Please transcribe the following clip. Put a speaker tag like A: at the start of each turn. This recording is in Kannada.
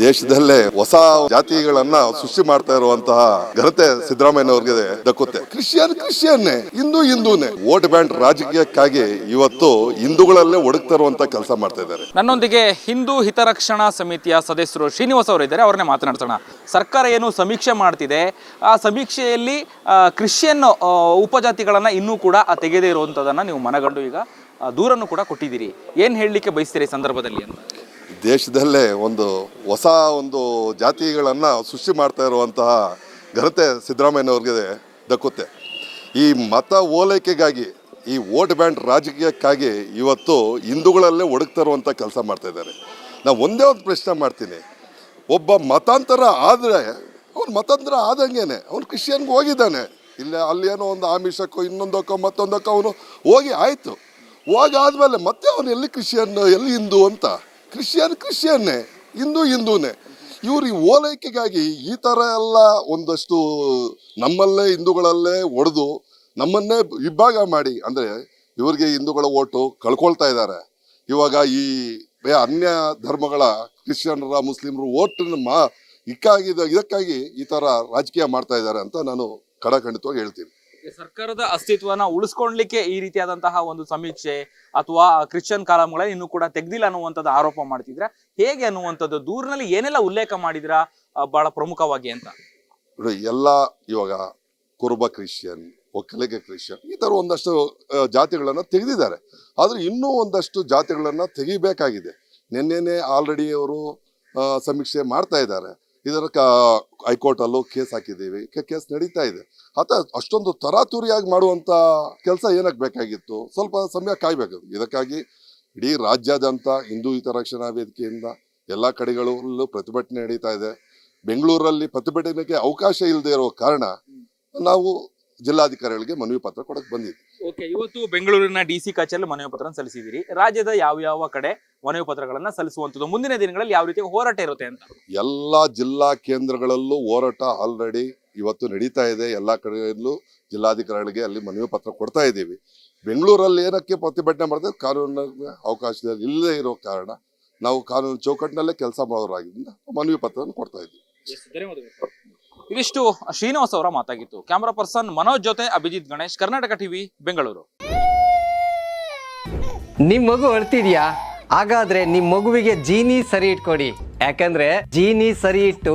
A: ದೇಶದಲ್ಲೇ ಹೊಸ ಜಾತಿಗಳನ್ನ ಸೃಷ್ಟಿ ಮಾಡ್ತಾ ಇರುವಂತಹ ಘನತೆ ಸಿದ್ದರಾಮಯ್ಯನವ್ರಿಗೆ ದಕ್ಕುತ್ತೆ ಕ್ರಿಶ್ಚಿಯನ್ ಕ್ರಿಶ್ಚಿಯನ್ನೇ, ಹಿಂದೂ ಹಿಂದೂನೇ. ವೋಟ್ ಬ್ಯಾಂಕ್ ರಾಜಕೀಯಕ್ಕಾಗಿ ಇವತ್ತು ಹಿಂದೂಗಳಲ್ಲೇ ಒಡಗ್ತಾ ಇರುವಂತ ಕೆಲಸ ಮಾಡ್ತಾ ಇದ್ದಾರೆ.
B: ನನ್ನೊಂದಿಗೆ ಹಿಂದೂ ಹಿತರಕ್ಷಣಾ ಸಮಿತಿಯ ಸದಸ್ಯರು ಶ್ರೀನಿವಾಸ್ ಅವರು ಇದ್ದಾರೆ. ಅವ್ರನ್ನೇ ಮಾತನಾಡ್ಸೋಣ. ಸರ್ಕಾರ ಏನು ಸಮೀಕ್ಷೆ ಮಾಡ್ತಿದೆ? ಆ ಸಮೀಕ್ಷೆಯಲ್ಲಿ ಕ್ರಿಶ್ಚಿಯನ್ ಉಪಜಾತಿಗಳನ್ನ ಇನ್ನೂ ಕೂಡ ತೆಗೆದೇ ಇರುವಂತದನ್ನ ನೀವು ಮನಗಂಡು ಈಗ ದೂರನ್ನು ಕೂಡ ಕೊಟ್ಟಿದ್ದೀರಿ. ಏನು ಹೇಳಲಿಕ್ಕೆ ಬಯಸ್ತೀರಿ ಸಂದರ್ಭದಲ್ಲಿ ಅಂತ?
A: ದೇಶದಲ್ಲೇ ಒಂದು ಹೊಸ ಒಂದು ಜಾತಿಗಳನ್ನು ಸೃಷ್ಟಿ ಮಾಡ್ತಾ ಇರುವಂತಹ ಘನತೆ ಸಿದ್ದರಾಮಯ್ಯನವ್ರಿಗೆ ದಕ್ಕುತ್ತೆ. ಈ ಮತ ಓಲೈಕೆಗಾಗಿ, ಈ ವೋಟ್ ಬ್ಯಾಂಡ್ ರಾಜಕೀಯಕ್ಕಾಗಿ ಇವತ್ತು ಹಿಂದೂಗಳಲ್ಲೇ ಒಡಗ್ತಾ ಇರುವಂಥ ಕೆಲಸ ಮಾಡ್ತಾ ಇದ್ದಾರೆ. ನಾವು ಒಂದೇ ಒಂದು ಪ್ರಶ್ನೆ ಮಾಡ್ತೀನಿ. ಒಬ್ಬ ಮತಾಂತರ ಆದರೆ, ಅವ್ನು ಮತಾಂತರ ಆದಂಗೇನೆ, ಅವನು ಕ್ರಿಶ್ಚಿಯನ್ಗೆ ಹೋಗಿದ್ದಾನೆ. ಇಲ್ಲ, ಅಲ್ಲಿ ಏನೋ ಒಂದು ಆಮಿಷಕ್ಕೋ, ಇನ್ನೊಂದಕ್ಕೋ, ಮತ್ತೊಂದಕ್ಕೋ ಅವನು ಹೋಗಿ ಆಯಿತು. ಹೋಗಿ ಆದಮೇಲೆ ಮತ್ತೆ ಅವನು ಎಲ್ಲಿ ಕ್ರಿಶ್ಚಿಯನ್, ಎಲ್ಲಿ ಹಿಂದೂ ಅಂತ ಕ್ರಿಶ್ಚಿಯನ್ ಕ್ರಿಶ್ಚಿಯನ್ನೇ ಹಿಂದೂ ಹಿಂದೂನೇ. ಇವರು ಈ ಓಲೈಕೆಗಾಗಿ ಈ ಥರ ಎಲ್ಲ ಒಂದಷ್ಟು ನಮ್ಮಲ್ಲೇ ಹಿಂದೂಗಳಲ್ಲೇ ಒಡೆದು ನಮ್ಮನ್ನೇ ವಿಭಾಗ ಮಾಡಿ, ಅಂದರೆ ಇವರಿಗೆ ಹಿಂದೂಗಳ ಓಟು ಕಳ್ಕೊಳ್ತಾ ಇದ್ದಾರೆ. ಇವಾಗ ಈ ಅನ್ಯ ಧರ್ಮಗಳ ಕ್ರಿಶ್ಚಿಯನ್ರ ಮುಸ್ಲಿಮರು ಓಟನ್ನು ಮಾ ಇಕ್ಕಾಗಿದ ಇದಕ್ಕಾಗಿ ಈ ಥರ ರಾಜಕೀಯ ಮಾಡ್ತಾ ಇದ್ದಾರೆ ಅಂತ ನಾನು ಕಡಖಂಡಿತವಾಗಿ ಹೇಳ್ತೀನಿ.
B: ಸರ್ಕಾರದ ಅಸ್ತಿತ್ವನ ಉಳಿಸ್ಕೊಳ್ಲಿಕ್ಕೆ ಈ ರೀತಿಯಾದಂತಹ ಒಂದು ಸಮೀಕ್ಷೆ ಅಥವಾ ಕ್ರಿಶ್ಚಿಯನ್ ಕಾಲಂಗಳ ಇನ್ನೂ ಕೂಡ ತೆಗ್ದಿಲ್ಲ ಅನ್ನುವಂಥದ್ದು ಆರೋಪ ಮಾಡ್ತಿದ್ರ. ಹೇಗೆ ಅನ್ನುವಂಥದ್ದು? ದೂರಿನಲ್ಲಿ ಏನೆಲ್ಲ ಉಲ್ಲೇಖ ಮಾಡಿದ್ರ ಬಹಳ ಪ್ರಮುಖವಾಗಿ ಅಂತ?
A: ಎಲ್ಲ ಇವಾಗ ಕುರುಬ ಕ್ರಿಶ್ಚಿಯನ್, ಒಕ್ಕಲಿಗ ಕ್ರಿಶ್ಚಿಯನ್ ಈ ಥರ ಒಂದಷ್ಟು ಜಾತಿಗಳನ್ನು ತೆಗೆದಿದ್ದಾರೆ. ಆದರೆ ಇನ್ನೂ ಒಂದಷ್ಟು ಜಾತಿಗಳನ್ನು ತೆಗಿಬೇಕಾಗಿದೆ. ನಿನ್ನೆನೆ ಆಲ್ರೆಡಿ ಅವರು ಸಮೀಕ್ಷೆ ಮಾಡ್ತಾ ಇದ್ದಾರೆ. ಇದರ ಕ ಹೈಕೋರ್ಟಲ್ಲೂ ಕೇಸ್ ಹಾಕಿದ್ದೀವಿ. ಕೇಸ್ ನಡೀತಾ ಇದೆ. ಆತ ಅಷ್ಟೊಂದು ತರಾತುರಿಯಾಗಿ ಮಾಡುವಂಥ ಕೆಲಸ ಏನಕ್ಕೆ ಬೇಕಾಗಿತ್ತು? ಸ್ವಲ್ಪ ಸಮಯ ಕಾಯಬೇಕು. ಇದಕ್ಕಾಗಿ ಇಡೀ ರಾಜ್ಯಾದ್ಯಂತ ಹಿಂದೂ ಹಿತರಕ್ಷಣಾ ವೇದಿಕೆಯಿಂದ ಎಲ್ಲ ಕಡೆಗಳಲ್ಲೂ ಪ್ರತಿಭಟನೆ ನಡೀತಾ ಇದೆ. ಬೆಂಗಳೂರಲ್ಲಿ ಪ್ರತಿಭಟನೆಗೆ ಅವಕಾಶ ಇಲ್ಲದೆ ಇರೋ ಕಾರಣ ನಾವು ಜಿಲ್ಲಾಧಿಕಾರಿಗಳಿಗೆ ಮನವಿ ಪತ್ರ ಕೊಡಕ್ಕೆ ಬಂದಿದೆ
B: ಓಕೆ ಇವತ್ತು ಬೆಂಗಳೂರಿನ ಡಿ ಸಿ ಕಚೇರಿ ಮನವಿ ಪತ್ರ ಸಲ್ಲಿಸಿದಿರಿ ರಾಜ್ಯದ ಯಾವ ಯಾವ ಕಡೆ ಮನವಿ ಪತ್ರಗಳನ್ನ ಸಲ್ಲಿಸುವಂಥದ್ದು ಮುಂದಿನ ದಿನಗಳಲ್ಲಿ ಯಾವ ರೀತಿ ಹೋರಾಟ ಇರುತ್ತೆ ಅಂತ?
A: ಎಲ್ಲಾ ಜಿಲ್ಲಾ ಕೇಂದ್ರಗಳಲ್ಲೂ ಹೋರಾಟ ಆಲ್ರೆಡಿ ಇವತ್ತು ನಡೀತಾ ಇದೆ. ಎಲ್ಲಾ ಕಡೆಯಲ್ಲೂ ಜಿಲ್ಲಾಧಿಕಾರಿಗಳಿಗೆ ಅಲ್ಲಿ ಮನವಿ ಪತ್ರ ಕೊಡ್ತಾ ಇದ್ದೀವಿ. ಬೆಂಗಳೂರಲ್ಲಿ ಏನಕ್ಕೆ ಪ್ರತಿಭಟನೆ ಮಾಡಿದ್ರೆ ಕಾನೂನು ಅವಕಾಶದಲ್ಲಿ ಇಲ್ಲದೆ ಇರೋ ಕಾರಣ ನಾವು ಕಾನೂನು ಚೌಕಟ್ಟಿನಲ್ಲೇ ಕೆಲಸ ಮಾಡೋರಾಗಿದ್ದರಿಂದ ಮನವಿ ಪತ್ರವನ್ನು ಕೊಡ್ತಾ ಇದ್ದೀವಿ.
B: ಇದಿಷ್ಟು ಶ್ರೀನಿವಾಸ್ ಅವರ ಮಾತಾಗಿತ್ತು. ಕ್ಯಾಮರಾ ಪರ್ಸನ್ ಮನೋಜ್ ಜೊತೆ ಅಭಿಜಿತ್ ಗಣೇಶ್, ಕರ್ನಾಟಕ ಟಿವಿ, ಬೆಂಗಳೂರು.
C: ನಿಮ್ ಮಗು ಅಳ್ತಿದ್ಯಾ? ಹಾಗಾದ್ರೆ ನಿಮ್ ಮಗುವಿಗೆ ಜೀನಿ ಸರಿ ಇಟ್ಕೊಡಿ. ಯಾಕಂದ್ರೆ ಜೀನಿ ಸರಿ ಇಟ್ಟು